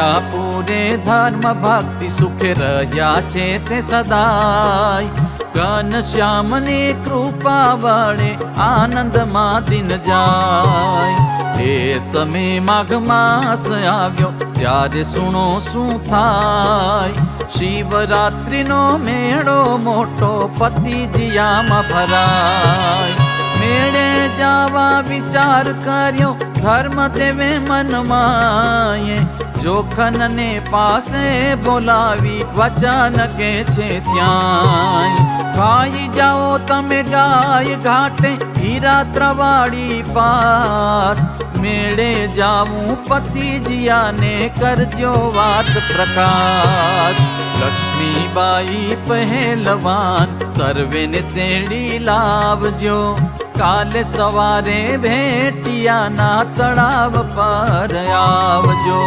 પૈયા પૂરે ધર્મ ભક્તિ સુખે રહ્યા છે તે સદાય. ઘન શ્યામની કૃપા વડે આનંદમાં દિન જાય. એ સમય માઘ માસ આવ્યો, ત્યારે સુણો શું થાય? શિવરાત્રિનો મેળો મોટો પતિજિયામાં ભરાય. મેળે જાવા વિચાર કર્યો, ધર્મ દેવે મનમાયે જોખનને પાસે બોલાવી વચન કે છે ત્યાં ખાઈ જાઓ તમે ગાય ઘાટે હીરા ત્રવાડી પાસ મેળે જાવું પતિજિયાને કરજો વાત પ્રકાશ લક્ષ્મીબાઈ પહેલવાન સર્વેને તેડી લાવજો કાલે સવારે ભેટિયાના તળાવ પર આવજો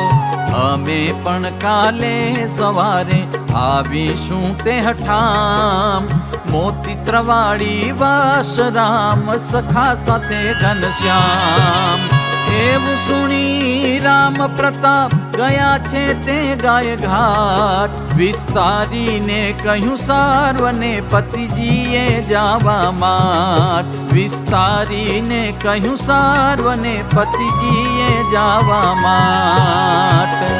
અમે પણ કાલે સવારે આવીશું તે હઠામ. મોતી ત્રવાડી વાસરામ સખા સાથે ઘનશ્યામ. એવું સુણી રામ પ્રતાપ ગયા છે તે ગાય ઘાટ વિસ્તારીને કહ્યું, સાર્વને પતિજીએ જાવા માટ. વિસ્તારીને કહ્યું, સાર્વને પતિજીએ જાવા માટ.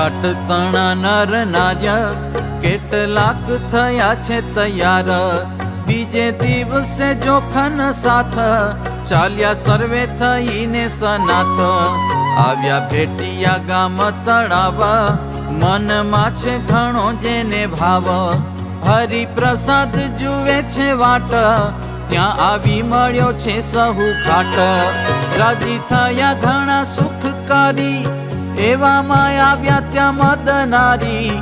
ઘાટ તણા નર નાર્ય કેટલાક થયા છે તૈયાર. બીજે દિવસે જોખન સાથ ચાલ્યા સર્વે થઈને સનાથ. આવ્યા ભેટિયા ગામ તળાવ, મનમાં છે ઘણો જેને ભાવ. હરિ પ્રસાદ જુએ છે વાટ, ત્યાં આવી મળ્યો છે સહુ ખાટ રાજી થયા ઘણા સુખકારી એવામાં આવ્યા ત્યાં મદનારી,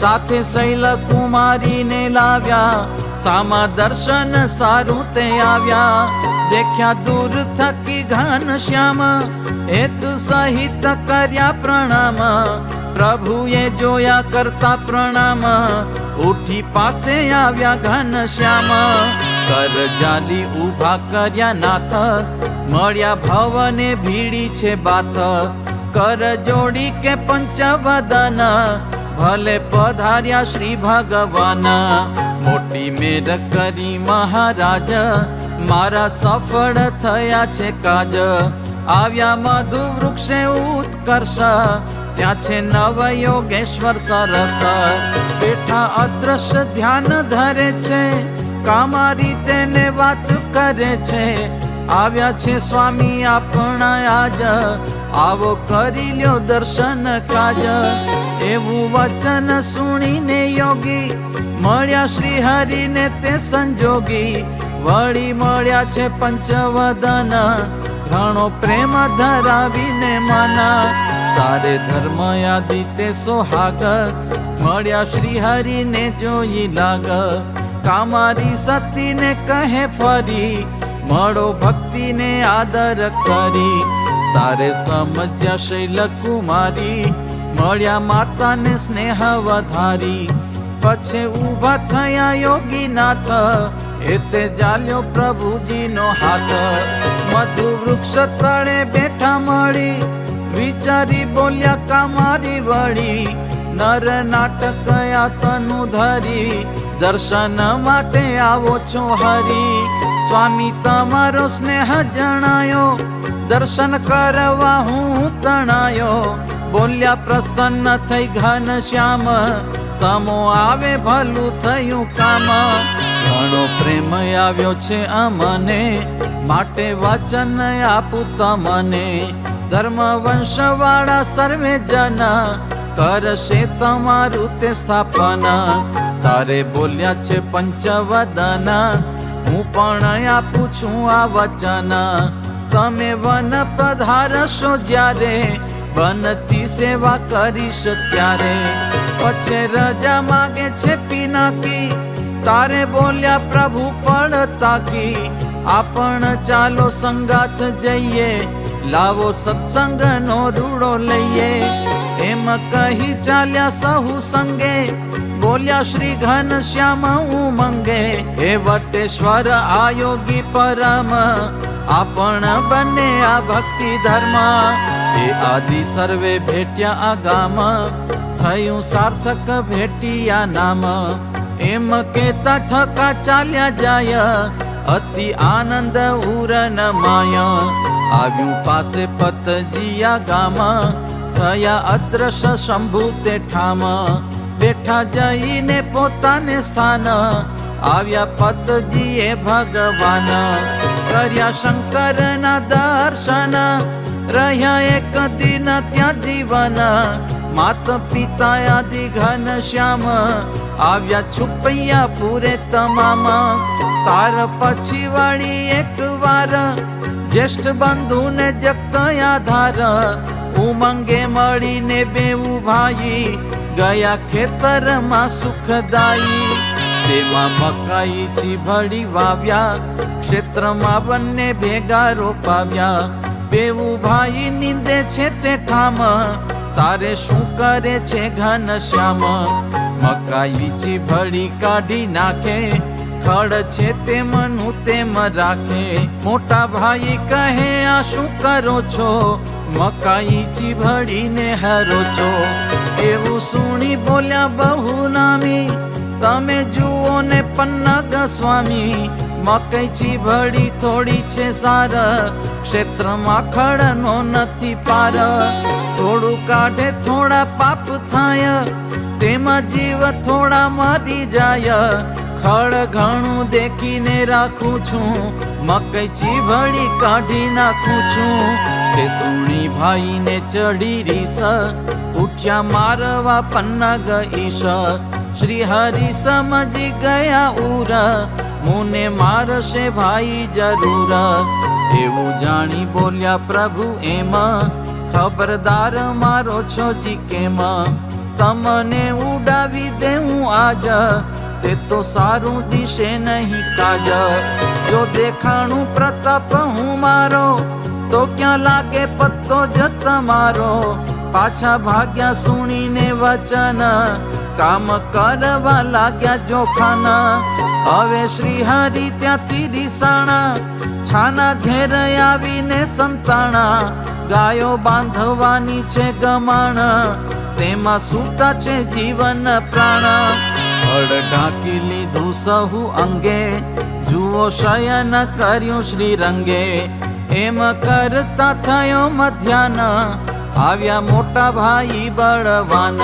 સાથે શૈલ કુમારીને લાવ્યા. સામા દર્શન સારું તે આવ્યા. દેખ્યા દૂર થકી ઘન શ્યામ, હેતુ સહિત કર્યા પ્રણામ. પ્રભુએ જોયા કરતા પ્રણામ, ઉઠી પાસે આવ્યા ઘન શ્યામ. કર જાલી ઊભા કર્યા નાથ, મળ્યા ભવને ભીડી છે બાથ. કર જોડી કે પંચવદન, ભલે પધાર્યા શ્રી ભગવાન. મોટી મેર કરી મહારાજ, મારા સફળ થયા છે કાજ. આવ્યા મધુ વૃક્ષે ઉત્કર્ષ, ત્યાં છે નવ યોગેશ્વર સરસ. બેઠા અદ્રશ્ય ધ્યાન ધરે છે, કામારી તેને વાત કરે છે. આવ્યા છે સ્વામી આપણા આજ આવો કરી લ્યો દર્શન કાજ. એવું વચન સુણીને યોગી, મળ્યા શ્રી હરિને તે સંજોગી. વળી મળ્યા છે પંચવદન, ઘણો પ્રેમ ધરાવીને માના. તારે ધર્મ યાદી તે સોહાગ, મળ્યા શ્રી હરિને જોઈ લાગ. કામારી સતીને કહે ફરી, મળો ભક્તિને આદર કરી. તારે સમજ્યા શૈલકુમારી મળ્યા માતાને સ્નેહ વધારી. પછી ઊભા થયા યોગીનાથ. એતે પ્રભુજી પ્રભુજીનો હાથ. મધુ વૃક્ષ તળે બેઠા મળી. વિચારી બોલ્યા, કામારી વળી. નર નાટક તનુ ધરી. દર્શન માટે આવો છો હરી. સ્વામી તમારો સ્નેહ જણાયો. દર્શન કરવા હું તણાયો. બોલ્યા, પ્રસન્ન થઈ ઘન શ્યામ. તમો આવે, ભલું થયું કામ. ઘણો પ્રેમ આવ્યો છે અમને. માટે વચન આપું તમને. ધર્મ વંશ વાળા સર્વે જન. કરશે તમારું તે સ્થાપના. તારે બોલ્યા છે પંચવદન. હું પણ આપું છું આ વચન. તમે વન પધારશો જ્યારે બનતી સેવા કરીશ ત્યારે. પછી રજા માગે છે પિનાકી, તારે બોલ્યા પ્રભુ પણ તાકી આપણ ચાલો સંગાથ જઈએ, લાવો સત્સંગનો રૂડો લઈએ. એમ કહી ચાલ્યા સહુ સંગે બોલ્યા શ્રી ઘન શ્યામ ઉમંગે હે વટેશ્વર આયોગી પરમ, આપણ બને આ ભક્તિ ધર્મ. એ આદિ સર્વે ભેટ્યા આ ગામ, થયું સાર્થક ભેટિયા નામ. એમ કેતા થકા ચાલ્યા જાય, અતિ આનંદ ઉરન માય. આવ્યું પાસે પતજીયા ગામ, થયા અદ્રશ શંભુ તે ઠામ. બેઠા જઈને પોતાને સ્થાન. આવ્યા પતજીએ ભગવાન. કર્યા શંકરના દર્શન. રહ્યા એક દિન ત્યાં જીવન. માત પિતા આદિ ઘન શ્યામ. આવ્યા છુપૈયા પૂરે તમામ. તાર પછી વાળી એક વાર. જ્યેષ્ઠ બંધુને જગત આધાર. ઉમંગે મળીને બેવું ભાઈ. ગયા ખેતરમાં સુખદાયી. તેમાં મકાઈ ચીભડી વાવ્યા. ક્ષેત્રમાં બંને ભેગા રોપાવ્યા. બેવું ભાઈ નીંદે છે તે ઠામ. તારે શું કરે છે ઘન શ્યામ? મકાઈ ચીભડી કાઢી નાખે. ખડ છે તેમનું તેમ રાખે. મોટા ભાઈ કહે, આ શું કરો છો? મકાઈ ચીભડીને હરો છો? એવું સુણી બોલ્યા બહુ નામી. તમે જુઓ ને પન્નગ સ્વામી મકઈ ચીભડી થોડી છે સાર. ક્ષેત્રમાં ખડનો નથી પાર. થોડું કાઢે થોડા પાપ થાય. તેમાં જીવ થોડા મરી જાય. ખડ ઘણું દેખીને રાખું છું. મકઈ ચીભડી કાઢી નાખું છું. તે સુણી ભાઈને ચડી રીસ. ઉઠ્યા મારવા પન્નગ ઈશ શ્રી હરિ સમજી ગયા ઉર મુને મારશે ભાઈ જરૂર એવું જાણી બોલ્યા પ્રભુ એમ ખબરદાર મારો છો જી કેમ તમને ઉડાવી દેવું આજ તે તો સારું દિશે નહીં કાજ જો દેખાણું પ્રતાપ હું મારો તો ક્યાં લાગે પત્તો જ તમારો પાછા ભાગ્યા સુણીને વચન. કામ કરવા લાગ્યા જોખાના હવે શ્રી હરિ ત્યાંથી દિસાણા છાના ઘેર આવીને સંતાણા. ગાયો બાંધવાની છે ગમાણ. તેમાં સૂતા છે જીવન પ્રાણ. હળ ઢાંકી લીધું સહુ અંગે. જુઓ શયન કર્યું શ્રી રંગે એમ કરતા થયો મધ્યાન આવ્યા મોટા ભાઈ બળવાન.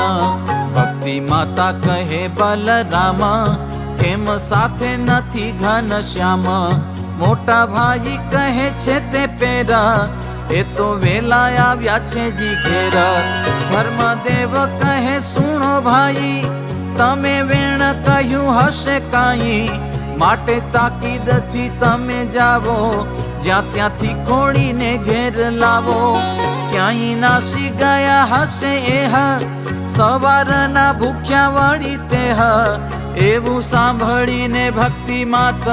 ભક્તિ માતા કહે, બલરામ, કેમ સાથે નથી ઘન શ્યામ? મોટા ભાઈ કહે છે, તે પેરા, એ તો વેલા આવ્યા છે જી ઘેર ધર્મદેવ કહે, સુણો ભાઈ, તમે વેણ કહ્યું હશે કાંઈ? માટે તાકીદથી તમે જાવો જ્યાં ત્યાંથી ખોડીને ઘેર લાવો. ક્યાંય નાસી ગયા હશે એહ સવારના ભૂખ્યા વળી હ એવું સાંભળીને ભક્તિ માત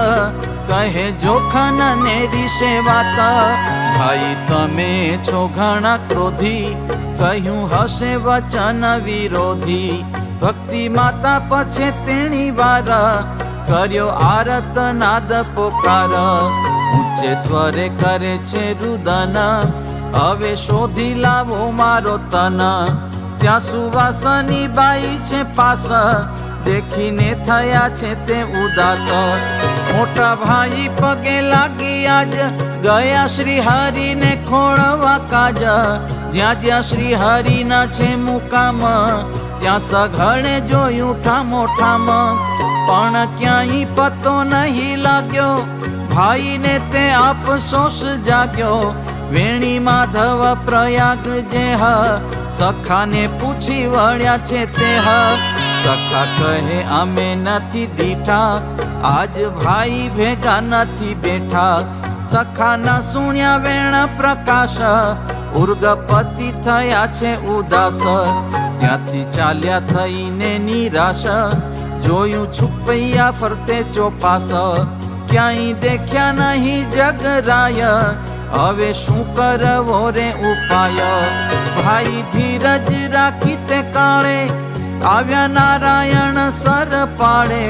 કહે જોખન ને રીશે વાત ભાઈ, તમે છો ઘણા ક્રોધી, કહ્યું હશે વચન વિરોધી. ભક્તિ માતા પછે તેણી વાર કર્યો આરત નાદ પોકાર. ઊંચે સ્વરે કરે છે રુદન. હવે શોધી લાવો મારો તન. ત્યાં સુવાસની બાઈ છે પાસ. દેખીને થયા છે તે ઉદાસ. મોટા ભાઈ પગે લાગી આજ. ગયા શ્રી હરિને ખોળવા કાજ. જ્યાં જ્યાં શ્રી હરિના છે મુકામ, ત્યાં સઘળે જોયું ઠામો ઠામ પણ ક્યાંય પતો નહીં લાગ્યો. ભાઈને તે આપસોસ જાગ્યો. વેણી માધવ પ્રયાગ જે હ, સખાને પૂછી વળ્યા છે તે હ. સખા કહે, અમે નથી દીઠા, આજ ભાઈ ભેગા નથી બેઠા. સખાના સુણ્યા વેણ પ્રકાશ, ઉર્ગપતિ થયા છે ઉદાસ. ત્યાંથી ચાલ્યા થઈને નિરાશ, જોયું છુપૈયા ફરતે ચોપાસ. ક્યાંય દેખ્યા નહીં જગરાય હવે શું કરવો રે ઉપાય? ભાઈ ધીરજ રાખી તે કાળે આવ્યા નારાયણ સર પાડે.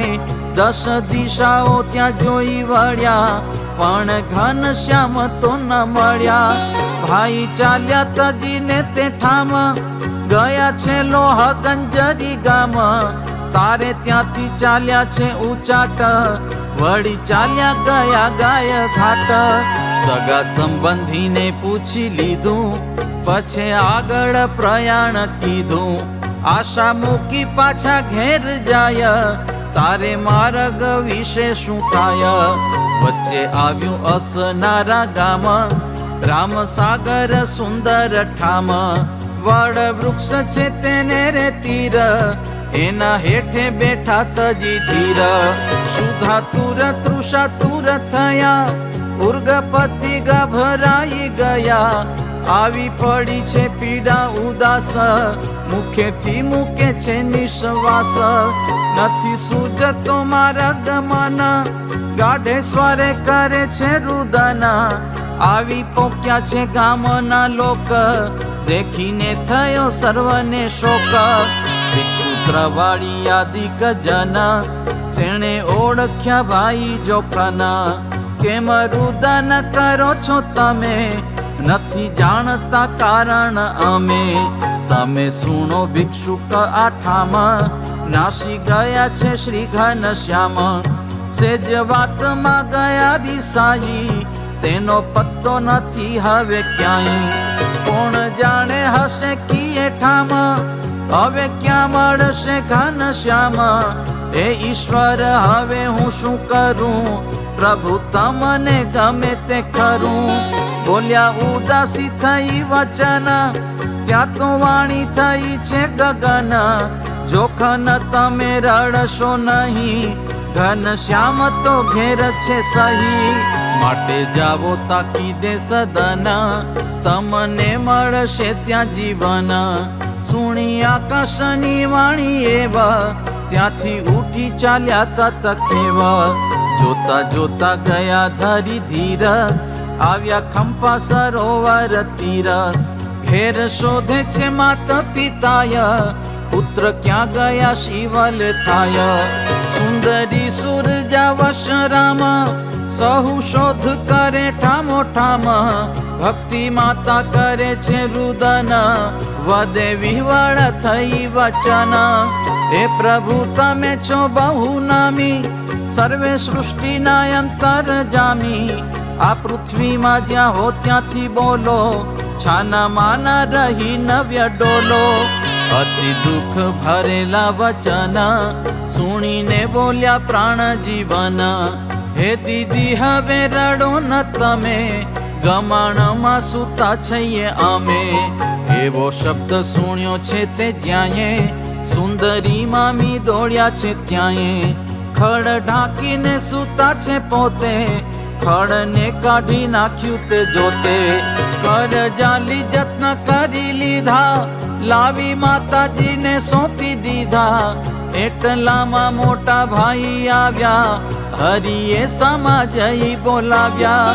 દસ દિશાઓ ત્યાં જોઈ વળ્યા, પણ ઘન શ્યામ તો ન મળ્યા. ભાઈ ચાલ્યા તજીને તે ઠામ, ગયા છે લોહ ગંજરી ગામ. તારે ત્યાંથી ચાલ્યા છે ઉચાટ, વળી ચાલ્યા ગયા ગાય ઘાટ. સગા સંબંધીને પૂછી લીધું, પછી આગળ પ્રયાણ કીધું. આશા મૂકી પાછા ઘેર જાય, તારે માર્ગ વિશે શું થાય? વચ્ચે આવ્યું અસનારા ગામ રામ સાગર સુંદર ઠામ. વડ વૃક્ષ છે તેને રે તીર, એના હેઠે બેઠા તજી ધીર. સુધા તુર તૃષા તુર થયા ઉર્ગપતિ ગભરાઈ ગયા. આવી પડી છે પીડા ઉદાસ. મુખેથી મૂકે છે નિશ્વાસ. નથી સૂજતો મારા ગમન. ગાઢે સ્વરે કરે છે રુદના. આવી પોક્યા છે ગામના લોક. દેખીને થયો સર્વને શોક. સૂત્રવાળી યાદી જન તેણે ઓળખ્યા ભાઈ જોખના કેમ રુદન કરો છો તમે? નથી જાણતા કારણ અમે. તમે સુણો ભિક્ષુક આઠામાં. નાસી ગયા છે શ્રી ઘનશ્યામ સેજ વાતમાં ગયા દિશાઈ તેનો પત્તો નથી હવે ક્યાંય. કોણ જાણે હશે કીએ ઠામ? હવે ક્યાં મળશે ઘનશ્યામ એ ઈશ્વર, હવે હું શું કરું? પ્રભુ, તમને ગમે તે ખરું બોલ્યા, ઉદાસી થઈ વચન, ત્યાં તો વાણી થઈ છે ગગન. જોખન તમે રડશો નહીં, ઘન શ્યામ તો ઘેર છે સહી. માટે જાવો તાકી દે સદન, તમને મળશે ત્યાં જીવન. સુણી આકાશની વાણી એવા, ત્યાંથી ઉઠી ચાલ્યા તત કેવા. જોતા જોતા ગયા ધરી ધીર. આવ્યા ખંપા સરોવર તીર. ઘેર શોધે છે માતા પિતાય. પુત્ર ક્યાં ગયા શિવલ થાય. સુંદરી સુરજા વશરામ સહુ શોધ કરે ઠામો ઠામ. ભક્તિ માતા કરે છે રુદન. વદે વિવળ થઈ વચન. હે પ્રભુ, તમે છો બહુ નામી. સર્વે સૃષ્ટિના અંતર જામી આ પૃથ્વીમાં જ્યાં હો ત્યાંથી બોલો. છાના માના રહી નવ્ય ડોલો. અતિ દુઃખ ભરેલા વચન સુણીને બોલ્યા પ્રાણ જીવન હે દીદી, હવે રડો ન તમે. ગમાણમાં સુતા છીએ અમે. એવો શબ્દ સુણ્યો છે તે જ્યાંએ સુંદરી મામી દોડ્યા છે ત્યાંએ ખડ ઢાંકીને સૂતા છે પોતે. ખડને કાઢી નાખ્યું તે જોતે. કર જાલી જતન કરી લીધા. લાવી માતાજીને સોંપી દીધા. એટલામાં મોટા ભાઈ આવ્યા. હરિએ સામા જઈ બોલાવ્યા.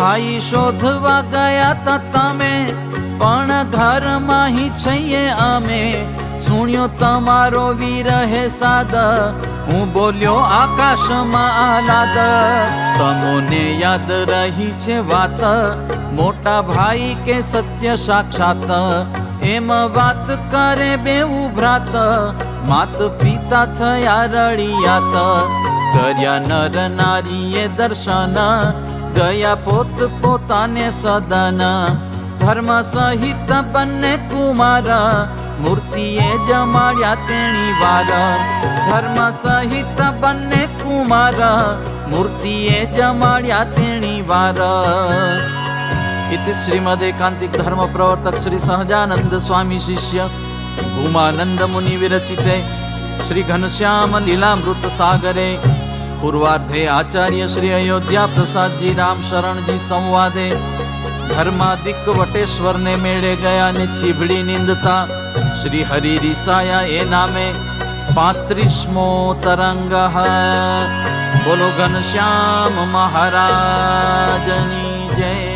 ભાઈ શોધવા ગયા તા તમે. પણ ઘરમાં હી છીએ અમે. સુણ્યો તમારો વીર હે સાદ. હું બોલ્યો, આકાશમાં આલાદ તમોને યાદ રહી છે વાત. મોટા ભાઈ કે સત્ય સાક્ષાત. એમ વાત કરે બેઉ ભ્રાત. માત પિતા થયા રળિયાત. કર્યા નર નારીએ દર્શન. ગયા પોત પોતાને સદન. ધર્મ સહિત બંને કુમાર. મૂર્તિએ જમાડ્યા તેણી વાર ધર્મ સહિત બંને કુમાર. મૂર્તિએ જમાડ્યા તેણી વાર ઇતિ શ્રીમદ એકાંતિક ધર્મ પ્રવર્તક શ્રી સહજાનંદ સ્વામી શિષ્ય ઉમાનંદ મુનિ વિરચિતે શ્રી ઘનશ્યામ લીલામૃત સાગરે. પૂર્વાર્ધે આચાર્ય શ્રી અયોધ્યા પ્રસાદજી રામ શરણજી સંવાદે. ધર્માધિક વટેશ્વરને મેળે ગયા ને ચીભડી નિંદતા. શ્રી હરિ રિસાયા એ નામે પાંત્રીસમો તરંગ બોલો ઘનશ્યામ મહારાજની જય.